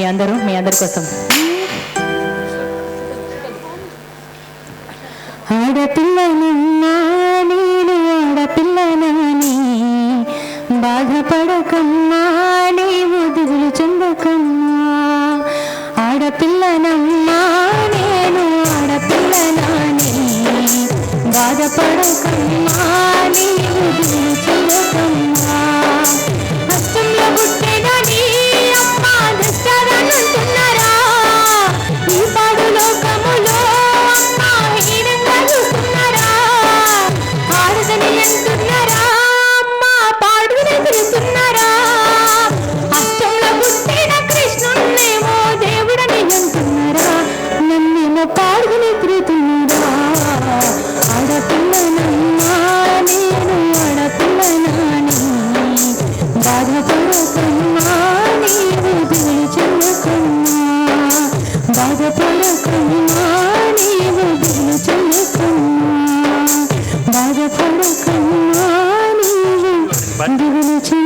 మీ అందరూ మీ అందరి కోసం. ఆడపిల్లనన్నా నేను ఆడపిల్లనని. బాధపడకమ్మా నీవు దిగులు చెందకమ్మా. ఆడపిల్లనమ్మా నేను ఆడపిల్లనని. బాధపడకమ్మా నీ విడిచిపెట్టకున్నా నీవు విడిచిపెట్టకున్నా బాధపడకున్నా నీవు విడిచిపెట్టకున్నా బాధపడకున్నా నీవు విడిచి